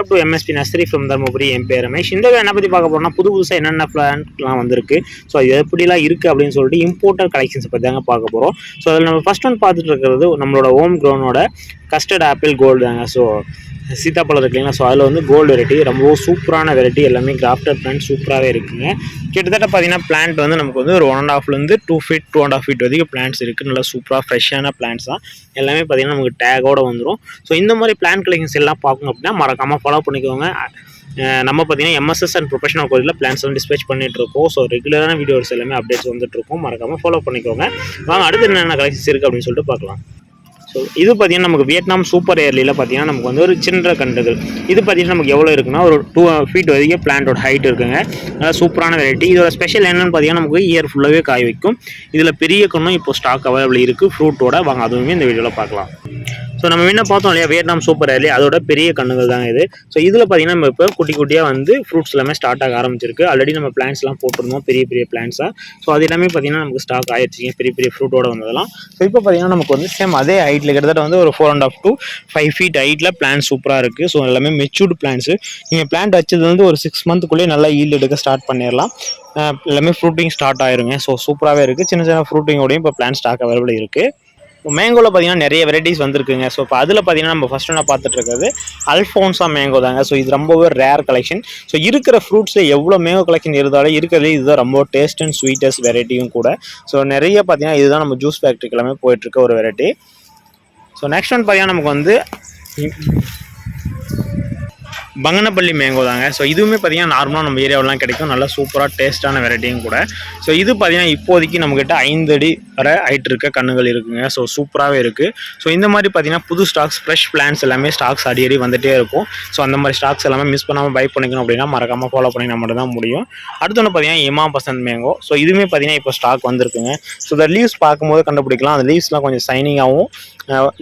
Welcome to MSP nursery from Dharmapuri. என் பேர் ரமேஷ். இந்த என்ன பற்றி பார்க்க போகிறோம்னா புது புதுசாக என்னென்ன பிளான்ட்லாம் வந்திருக்கு. ஸோ அது எப்படிலாம் இருக்குது அப்படின்னு சொல்லிட்டு இம்போர்ட்டர் கலெக்ஷன்ஸ் பற்றி தாங்க பார்க்க போகிறோம் ஸோ அதில் நம்ம ஃபர்ஸ்ட் ஒன் பார்த்துட்டு இருக்கிறது நம்மளோட ஹோம் க்ரௌனோட கஸ்டர்ட் ஆப்பிள் கோல்டு தாங்க ஸோ சீத்தாப்பழம் இருக்கு இல்லைங்களா? ஸோ அதில் வந்து கோல்டு வெரைட்டி ரொம்ப சூப்பரான வெரைட்டி எல்லாமே கிராஃப்டட் பிளான்ட் சூப்பராகவே இருக்குங்க. கிட்டத்தட்ட பார்த்தீங்கன்னா பிளான்ட் வந்து நமக்கு வந்து ஒரு one and ஹாஃப்லேருந்து two feet two and half feet வரைக்கும் பிளான்ட்ஸ் இருக்குது நல்லா சூப்பராக ஃப்ரெஷ்ஷான பிளான்ட்ஸ் தான். எல்லாமே பார்த்தீங்கன்னா நமக்கு டேகோட வந்துடும் ஸோ இந்த மாதிரி பிளான் கலெக்ஷன்ஸ் எல்லாம் பார்க்கணும் அப்படின்னா மறக்காமல் ஃபாலோ பண்ணிக்கோங்க. நம்ம பார்த்தீங்கன்னா எம்எஸ்எஸ் அண்ட் ப்ரொஃபஷனல் கோயிலில் பிளான்ஸ் வந்து டிஸ்பேச் பண்ணிட்டுருக்கோம் ஸோ ரெகுலரான வீடியோஸ் எல்லாமே அப்டேட்ஸ் வந்துட்டுருக்கோம் மறக்காமல் ஃபாலோ பண்ணிக்கோங்க. வாங்க அடுத்து என்னென்ன கலெக்ஷன்ஸ் இருக்குது அப்படின்னு சொல்லிட்டு பார்க்கலாம். ஸோ இது பார்த்தீங்கன்னா நமக்கு வியட்நாம் சூப்பர் ஏர்லியில் பார்த்தீங்கன்னா நமக்கு வந்து ஒரு சின்ன கண்டுகள் இது பார்த்தீங்கன்னா நமக்கு எவ்வளோ இருக்குன்னா ஒரு டூ ஃபீட் வரைக்கும் பிளான்ட்டோட ஹைட் இருக்குங்க. நல்லா சூப்பரான வெரைட்டி இதோட ஸ்பெஷல் என்னென்னு பார்த்தீங்கன்னா நமக்கு இயர் ஃபுல்லாகவே காய் வைக்கும். இதில் பெரிய கண்ணும் இப்போ ஸ்டாக் அவைலபிள் இருக்குது ஃப்ரூட்டோட வாங்க. அதுவுமே இந்த வீடியோவில் பார்க்கலாம். ஸோ நம்ம என்ன பார்த்தோம் இல்லையா வியட்நாம் சூப்பர் ஏர்லி அதோட பெரிய கண்ணுகள் தாங்க இது. ஸோ இதில் பார்த்தீங்கன்னா நம்ம இப்போ குட்டி குட்டியாக வந்து ஃப்ரூட்ஸ் எல்லாமே ஸ்டார்ட் ஆக ஆரம்பிச்சிருக்கு. ஆல்ரெடி நம்ம பிளான்ஸ்லாம் போட்டிருந்தோம் பெரிய பெரிய பிளான்ஸாக ஸோ அது எல்லாமே பார்த்தீங்கன்னா நமக்கு ஸ்டாக் ஆயிடுச்சிங்க பெரிய பெரிய ஃப்ரூட்டோட வந்ததெல்லாம். ஸோ இப்போ பார்த்தீங்கன்னா நமக்கு வந்து சேம் அதே ஹைட்டில் கிட்டத்தட்ட வந்து ஒரு four and half two five feet ஹைட்டில் பிளான் சூப்பராக இருக்குது ஸோ எல்லாமே மெச்சூர்டு பிளான்ஸு நீங்கள் பிளான்ட் வச்சது வந்து ஒரு சிக்ஸ் மந்த்துக்குள்ளேயே நல்லா ஈல்டு எடுக்க ஸ்டார்ட் பண்ணிடலாம். எல்லாமே ஃப்ரூட்டிங் ஸ்டார்ட் ஆயிருங்க. ஸோ சூப்பராகவே இருக்குது சின்ன சின்ன ஃப்ரூட்டிங்கோடையும் இப்போ பிளான் ஸ்டாக் அவைலபிள் இருக்குது மேங்கோவில் பார்த்தீங்கன்னா நிறைய வெரைட்டிஸ் வந்திருக்குங்க. ஸோ இப்போ அதில் பார்த்தீங்கன்னா நம்ம ஃபஸ்ட்டு நான் பார்த்துட்டுருக்கிறது அல்ஃபோன்ஸா மேங்கோ தாங்க. ஸோ இது ரொம்பவே ரேர் கலெக்ஷன் ஸோ இருக்கிற ஃப்ரூட்ஸில் எவ்வளோ மேங்கோ கலெக்ஷன் இருந்தாலும் இருக்கிறதுலே இதுதான் ரொம்ப டேஸ்ட் அண்ட் ஸ்வீட்டஸ்ட் வெரைட்டியும் கூட. ஸோ நிறைய பார்த்தீங்கன்னா இதுதான் நம்ம ஜூஸ் ஃபேக்ட்ரிக்கு எல்லாமே போயிட்டுருக்க ஒரு வெரைட்டி ஸோ நெக்ஸ்ட் ஒன் பார்த்தீங்கன்னா நமக்கு வந்து பங்கனப்பள்ளி மேங்கோ தாங்க. ஸோ இதுவுமே பார்த்திங்கன்னா நார்மலாக நம்ம ஏரியாவெலாம் கிடைக்கும். நல்லா சூப்பராக டேஸ்ட்டான வெரைட்டியும் கூட. ஸோ இது பார்த்திங்கன்னா இப்போதைக்கு நம்மக்கிட்ட ஐந்து அடி வரை ஹைட் இருக்க கண்ணுகள் இருக்குங்க. ஸோ சூப்பராகவே இருக்குது ஸோ இந்த மாதிரி பார்த்தீங்கன்னா புது ஸ்டாக்ஸ் ஃப்ரெஷ் பிளான்ஸ் எல்லாமே ஸ்டாக்ஸ் அடிக்கடி வந்துட்டே இருக்கும். ஸோ அந்த மாதிரி ஸ்டாக்ஸ் எல்லாமே மிஸ் பண்ணாமல் பை பண்ணிக்கணும் அப்படின்னா மறக்காமல் ஃபாலோ பண்ணினா மட்டும் தான் முடியும். அடுத்து ஒன்று பார்த்தீங்கன்னா இமா பசந்த் மேங்கோ ஸோ இதுவுமே பார்த்தீங்கன்னா இப்போ ஸ்டாக் வந்திருக்குங்க. ஸோ இந்த லீவ்ஸ் பார்க்கும்போது கண்டுபிடிக்கலாம். அந்த லீவ்ஸ்லாம் கொஞ்சம் சைனிங்காகவும்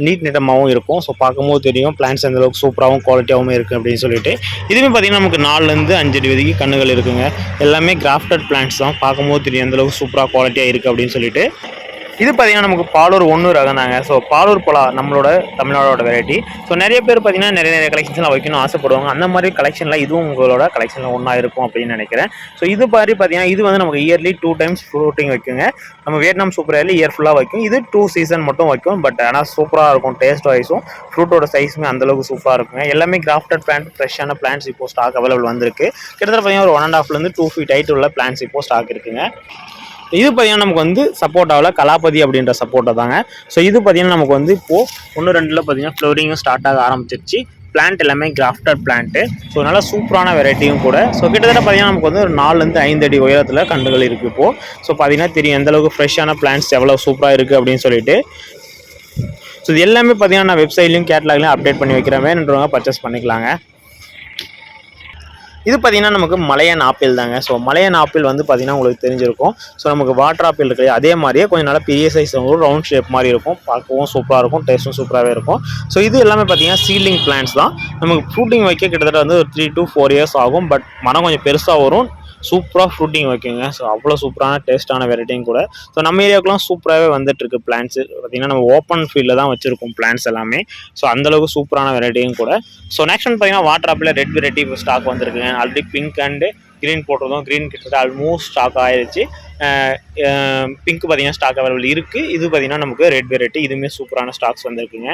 நீட் நிட்டமாகவும் இருக்கும். ஸோ பார்க்கும்போது தெரியும் பிளான்ஸ் எந்த அளவுக்கு சூப்பராகவும் குவாலிட்டியாகவும் இருக்குது அப்படின்னு சொல்லி சொல்லிட்டு இதுவுமே பார்த்தீங்கன்னா நமக்கு நாலுலேருந்து அஞ்சு அடி வரைக்கும் கண்ணுகள் இருக்குங்க. எல்லாமே கிராஃப்டட் பிளான்ஸ் தான். பார்க்கும்போது தெரியும் எந்த அளவுக்கு சூப்பராக குவாலிட்டியாக இருக்குது அப்படின்னு சொல்லிட்டு. இது பார்த்தீங்கன்னா நமக்கு பாலூர் ஒன்று ரகம் தாங்க ஸோ பாலூர் பலா நம்மளோட தமிழ்நாடோட வெரைட்டி ஸோ நிறைய பேர் பார்த்தீங்கன்னா நிறைய நிறைய கலெக்ஷன்ஸ்லாம் வைக்கணும்னு ஆசைப்படுவாங்க. அந்த மாதிரி கலெக்ஷனில் இதுவும் உங்களோட கலெக்ஷனில் ஒன்றா இருக்கும் அப்படின்னு நினைக்கிறேன். ஸோ இது மாதிரி பார்த்தீங்கன்னா இது வந்து நமக்கு இயர்லி டூ டைம்ஸ் ஃப்ரூட்டிங் வைக்குங்க. நம்ம வியட்நாம் சூப்பர் ஏர்லி இயர் ஃபுல்லாக வைக்கும். இது டூ சீசன் மட்டும் வைக்கும். பட் ஆனால் சூப்பராக இருக்கும் டேஸ்ட் வைஸும் ஃப்ரூட்டோட சைஸுமே அந்தளவுக்கு சூப்பராக இருக்குங்க. எல்லாமே கிராஃப்டட் பிளான்ட் ஃப்ரெஷ்ஷான பிளான்ஸ் இப்போ ஸ்டாக் அவைலபிள் வந்திருக்கு. கிட்டத்தட்ட பார்த்தீங்கன்னா ஒரு ஒன் அண்ட் ஹாஃப்லேருந்து டூ ஃபீட் ஹைட் உள்ள பிளான்ஸ் இப்போ ஸ்டாக் இருக்குங்க. இது பார்த்தீங்கன்னா நமக்கு வந்து சப்போட்டாவில் கலாபதி அப்படின்ற சப்போட்டா தாங்க. ஸோ இது பார்த்தீங்கன்னா நமக்கு வந்து இப்போது ஒன்று ரெண்டில் பார்த்தீங்கன்னா ஃப்ளோரிங்கும் ஸ்டார்ட் ஆக ஆரம்பிச்சிருச்சு. பிளான்ட் எல்லாமே கிராஃப்டட் பிளான்ட்டு ஸோ நல்லா சூப்பரான வெரைட்டியும் கூட. ஸோ கிட்டத்தட்ட பார்த்தீங்கன்னா நமக்கு வந்து ஒரு நாலுலேருந்து ஐந்து அடி உயரத்தில் கண்டுகள் இருக்குது இப்போது ஸோ பார்த்தீங்கன்னா தெரியும் எந்தளவுக்கு ஃப்ரெஷ்ஷான பிளான்ட்ஸ் எவ்வளோ சூப்பராக இருக்குது அப்படின்னு சொல்லிட்டு. ஸோ இது எல்லாமே பார்த்தீங்கன்னா நான் வெப்சைட்லையும் கேட்லாக்லையும் அப்டேட் பண்ணி வைக்கிறேன். வேணுன்றவங்க பர்ச்சேஸ் பண்ணிக்கலாங்க. இது பார்த்தீங்கன்னா நமக்கு மலையன் ஆப்பிள் தாங்க. ஸோ மலையன் ஆப்பிள் வந்து பார்த்தீங்கன்னா உங்களுக்கு தெரிஞ்சிருக்கும். ஸோ நமக்கு வாட்டர் ஆப்பிள் இருக்கு அதே மாதிரியே கொஞ்சம் நல்லா பெரிய சைஸ் ஒரு ரவுண்ட் ஷேப் மாதிரி இருக்கும். பார்க்கவும் சூப்பராக இருக்கும். டேஸ்ட்டும் சூப்பராகவே இருக்கும். ஸோ இது எல்லாமே பார்த்தீங்கன்னா சீலிங் பிளான்ஸ் தான். நமக்கு ஃப்ரூட்டிங் வைக்க கிட்டத்தட்ட வந்து ஒரு த்ரீ டு ஃபோர் இயர்ஸ் ஆகும். பட் மரம் கொஞ்சம் பெருசாக வரும். சூப்பராக ஃப்ரூட்டிங் வைக்குங்க. ஸோ அவ்வளோ சூப்பரான டேஸ்ட்டான வெரைட்டியும் கூட. ஸோ நம்ம ஏரியாவுக்குலாம் சூப்பராகவே வந்துட்டுருக்கு பிளான்ஸ் நம்ம ஓப்பன் ஃபீல்டில் தான் வச்சுருக்கோம் பிளான்ஸ் எல்லாமே. ஸோ அந்தளவுக்கு சூப்பரான வெரைட்டியும் கூட. ஸோ நெக்ஸ்ட் வந்து பார்த்தீங்கன்னா water apple red variety stock வந்திருக்குங்க. ஆல்ரெடி பிங்க் அண்டு க்ரீன் போட்டிருந்தோம். க்ரீன் கிட்டத்தட்ட ஆல்மோஸ்ட் ஸ்டாக் ஆயிடுச்சு பிங்க் பார்த்தீங்கன்னா ஸ்டாக் அவைலபிள் இருக்குது இது பார்த்தீங்கன்னா நமக்கு ரெட் வெரைட்டி இதுவுமே சூப்பரான ஸ்டாக்ஸ் வந்திருக்குங்க.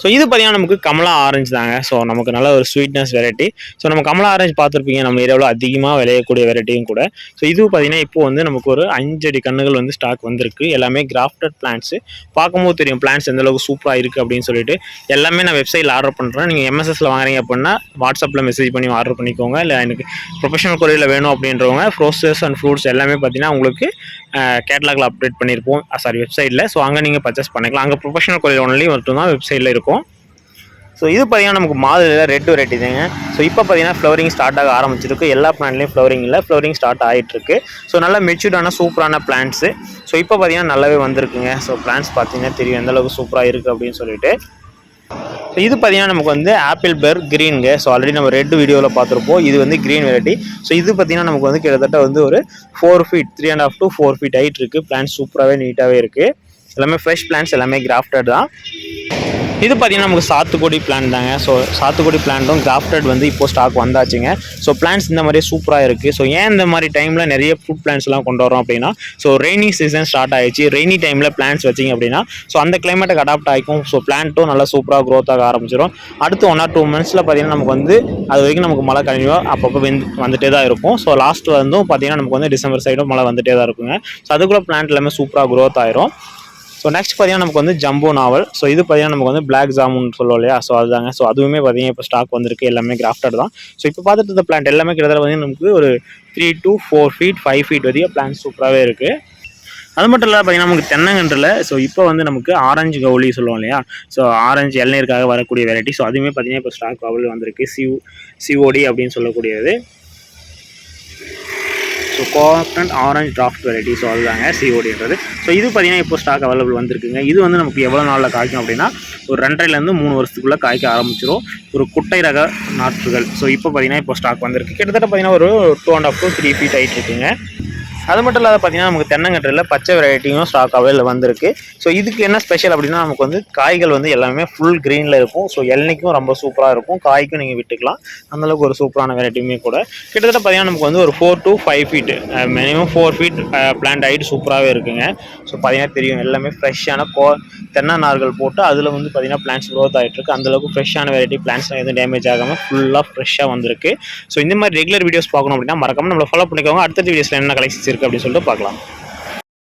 ஸோ இது பார்த்தீங்கன்னா நமக்கு கமலா ஆரஞ்சு தாங்க. ஸோ நமக்கு நல்ல ஒரு ஸ்வீட்னஸ் வெரைட்டி ஸோ நம்ம கமலா ஆரஞ்சு பார்த்துருப்பீங்க. நம்ம ஏரியாவில் அதிகமாக விளையக்கூடிய வெரைட்டியும் கூட. ஸோ இது பார்த்தீங்கன்னா இப்போ வந்து நமக்கு ஒரு அஞ்சடி கண்ணுகள் வந்து ஸ்டாக் வந்திருக்கு. எல்லாமே கிராஃப்டட் பிளான்ட்ஸு பார்க்கும்போது தெரியும் பிளான்ஸ் எந்தளவுக்கு சூப்பராக இருக்குது அப்படின்னு சொல்லிட்டு. எல்லாமே நான் வெப்சைட்டில் ஆர்டர் பண்ணுறேன் நீங்கள் எம்எஸ்எஸில் வாங்குறீங்க அப்படின்னா வாட்ஸ்அப்பில் மெசேஜ் பண்ணி ஆர்டர் பண்ணிக்கோங்க. இல்லை எனக்கு ப்ரொஃபஷனல் கொரியில் வேணும் அப்படின்றவங்க ஃப்ரோசஸ் அண்ட் ஃப்ரூட்ஸ் எல்லாமே பார்த்தீங்கன்னா உங்களுக்கு கேட்லாகில் அப்டேட் பண்ணியிருப்போம் சாரி வெப்சைட்டில் ஸோ அங்கே நீங்கள் பர்ச்சேஸ் பண்ணிக்கலாம். அங்கே ப்ரொஃபஷனல் கொரியில் ஒன்லி மட்டும் தான் வெப்சைட்டில் இருக்கும். ஸோ இது பார்த்தீங்கன்னா நமக்கு மாதுளையில் ரெட் வெரைட்டி தாங்க ஸோ இப்போ பார்த்தீங்கன்னா ஃப்ளவரிங் ஸ்டார்ட் ஆக ஆரம்பிச்சிருக்கு. எல்லா பிளான்ட்லேயும் ஃப்ளவரிங் இல்லை ஃப்ளவரிங் ஸ்டார்ட் ஆகிட்டுருக்கு ஸோ நல்லா மெச்சூர்டான சூப்பரான பிளான்ட்ஸு ஸோ இப்போ பார்த்தீங்கன்னா நல்லாவே வந்திருக்குங்க. ஸோ பிளான்ஸ் பார்த்தீங்கன்னா தெரியும் எந்தளவுக்கு சூப்பராக இருக்குது அப்படின்னு சொல்லிட்டு. ஸோ இது பார்த்தீங்கன்னா நமக்கு வந்து ஆப்பிள் பெர் க்ரீனுங்க ஸோ ஆல்ரெடி நம்ம ரெட் வீடியோவில் பார்த்துருப்போம் இது வந்து க்ரீன் வெரைட்டி ஸோ இது பார்த்தீங்கன்னா நமக்கு வந்து கிட்டத்தட்ட வந்து ஒரு four feet three and half to four feet height இருக்குது பிளான்ஸ் சூப்பராகவே நீட்டாகவே இருக்குது எல்லாமே ஃப்ரெஷ் பிளான்ஸ் எல்லாமே கிராஃப்டட் தான். இது பார்த்தீங்கன்னா நமக்கு சாத்துக்குடி பிளான் தாங்க. ஸோ சாத்துக்குடி பிளான்ட்டும் கிராஃப்டட் வந்து இப்போ ஸ்டாக் வந்தாச்சுங்க. ஸோ பிளான்ஸ் இந்த மாதிரியே சூப்பராக இருக்குது ஸோ ஏன் இந்த மாதிரி டைமில் நிறைய ஃப்ரூட் பிளான்ஸ்லாம் கொண்டு வரோம் அப்படின்னா ஸோ ரெய்னி சீசன் ஸ்டார்ட் ஆகிடுச்சு ரெய்னி டைமில் பிளான்ஸ் வச்சிங்க அப்படின்னா ஸோ அந்த கிளைமேட்டுக்கு அடாப்ட் ஆகிக்கும் ஸோ பிளான்ட்டும் நல்லா சூப்பராக க்ரோத் ஆக ஆரம்பிச்சிடும் அடுத்து ஒன் ஆர் டூ மந்த்ஸில் பார்த்தீங்கன்னா நமக்கு வந்து அது வரைக்கும் நமக்கு மழை கழிவாக அப்பப்போ வந்து வந்துட்டே தான் இருக்கும். ஸோ லாஸ்ட் வந்தும் பார்த்தீங்கன்னா நமக்கு வந்து டிசம்பர் சைடும் மழை வந்துட்டே தான் இருக்குங்க. ஸோ அதுக்குள்ளே பிளான்ட் எல்லாமே சூப்பராக க்ரோத் ஆயிரும். ஸோ நெக்ஸ்ட் பார்த்தீங்கன்னா நமக்கு வந்து ஜம்போ நாவல் ஸோ இது பார்த்தீங்கன்னா நமக்கு வந்து பிளாக் ஜாமுன் சொல்லுவோம் இல்லையா? ஸோ அதுதாங்க. ஸோ அதுவுமே பார்த்தீங்கன்னா இப்போ ஸ்டாக் வந்திருக்கு. எல்லாமே கிராஃப்டட் தான். ஸோ இப்போ பார்த்துட்டு இருந்த பிளான்ட் எல்லாமே கிட்டத்தட்ட பார்த்தீங்கன்னா நமக்கு ஒரு three to four feet five feet வரைக்கும் பிளான் சூப்பராகவே இருக்குது அது மட்டும் இல்லாத பார்த்தீங்கன்னா நமக்கு தென்னங்கன்றில் ஸோ இப்போ வந்து நமக்கு ஆரஞ்சு கவுளி சொல்லுவோம் இல்லையா? ஸோ ஆரஞ்சு இளநீருக்காக வரக்கூடிய வெரைட்டி ஸோ அதுவுமே பார்த்தீங்கன்னா இப்போ ஸ்டாக் அவ்வளோ வந்திருக்கு. சிவ் சிஓடி அப்படின்னு சொல்லக்கூடியது. So coconut orange dwarf variety so அதுதாங்க சிஓடின்றது ஸோ இது பார்த்தீங்கன்னா இப்போ ஸ்டாக் அவைலபிள் வந்திருக்குங்க. இது வந்து நமக்கு எவ்வளோ நாளில் காய்க்கும் அப்படின்னா ஒரு ரெண்டரைலேருந்து மூணு வருஷத்துக்குள்ளே காய்க்க ஆரம்பிச்சிடும் ஒரு குட்டை ரக நாற்றுகள். ஸோ இப்போ பார்த்தீங்கன்னா இப்போ ஸ்டாக் வந்திருக்கு. கிட்டத்தட்ட பார்த்தீங்கன்னா ஒரு two and half two three feet ஆகிட்டு இருக்குங்க. அது மட்டும் இல்லாத பார்த்தீங்கன்னா நமக்கு தென்னங்கன்றில் பச்சை வெரைட்டியும் ஸ்டாக் அவைலபிள் வந்திருக்கு. ஸோ இதுக்கு என்ன ஸ்பெஷல் அப்படின்னா நமக்கு வந்து காய்கள் வந்து எல்லாமே ஃபுல் க்ரீனில் இருக்கும். ஸோ எல்லைக்கும் ரொம்ப சூப்பராக இருக்கும். காய்க்கும் நீங்கள் விட்டுக்கலாம். அந்தளவுக்கு ஒரு சூப்பரான வெரைட்டியுமே கூட. கிட்டத்தட்ட பார்த்தீங்கன்னா நமக்கு வந்து ஒரு four to five feet minimum four feet plant height சூப்பராகவே இருக்குங்க. ஸோ பார்த்தீங்கன்னா தெரியும் எல்லாமே ஃப்ரெஷ்ஷான கோ தென்னை நார்கள் போட்டு அதில் வந்து பார்த்தீங்கன்னா பிளான்ஸ் க்ரோத் ஆகிட்டுருக்கு அந்தளவுக்கு ஃப்ரெஷ்ஷான வெரைட்டி பிளான்ஸ்லாம் எதுவும் டேமேஜ் ஆகாமல் ஃபுல்லாக ஃப்ரெஷ்ஷாக வந்திருக்கு. ஸோ இந்த மாதிரி ரெகுலர் வீடியோஸ் பார்க்கணும் அப்படின்னா மறக்காம நம்மளை ஃபாலோ பண்ணிக்கோங்க. அடுத்த வீடியோஸில் என்ன கலெக்ஷன்ஸ் இருக்குது அப்படின்னு சொல்லிட்டு பார்க்கலாம்.